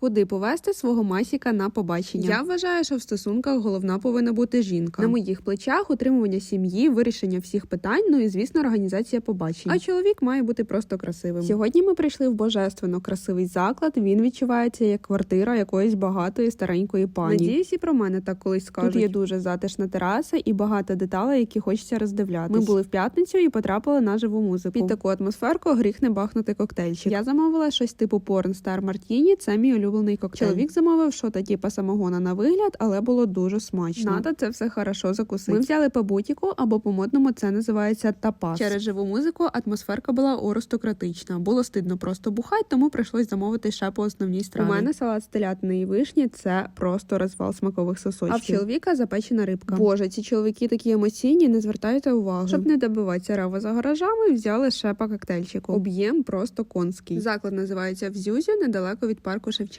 Куди повести свого масіка на побачення? Я вважаю, що в стосунках головна повинна бути жінка. На моїх плечах утримування сім'ї, вирішення всіх питань, ну і звісно, організація побачень. А чоловік має бути просто красивим. Сьогодні ми прийшли в божественно красивий заклад. Він відчувається як квартира якоїсь багатої старенької пані. Надіюсь, і про мене так колись скажуть. Тут є дуже затишна тераса і багато деталей, які хочеться роздивлятись. Ми були в п'ятницю і потрапили на живу музику. Під таку атмосферку гріх не бахнути коктейльчик. Я замовила щось типу Порн Стар Мартіні. Це мій улюблений коктейль. Чоловік замовив що-то типу самогона на вигляд, але було дуже смачно. Надо це все хорошо закусити. Ми взяли по бутіку або по модному це називається тапас. Через живу музику атмосферка була аристократична. Було стидно просто бухать, тому прийшлось замовити ще по основній страві. У мене салат з телятини і вишні це просто розвал смакових сосочків. А в чоловіка запечена рибка. Боже, ці чоловіки такі емоційні, не звертайте увагу. Щоб не добиватися рава за гаражами, взяли ще по коктейльчику. Об'єм просто конський. Заклад називається Взюзю, недалеко від парку Шевченка.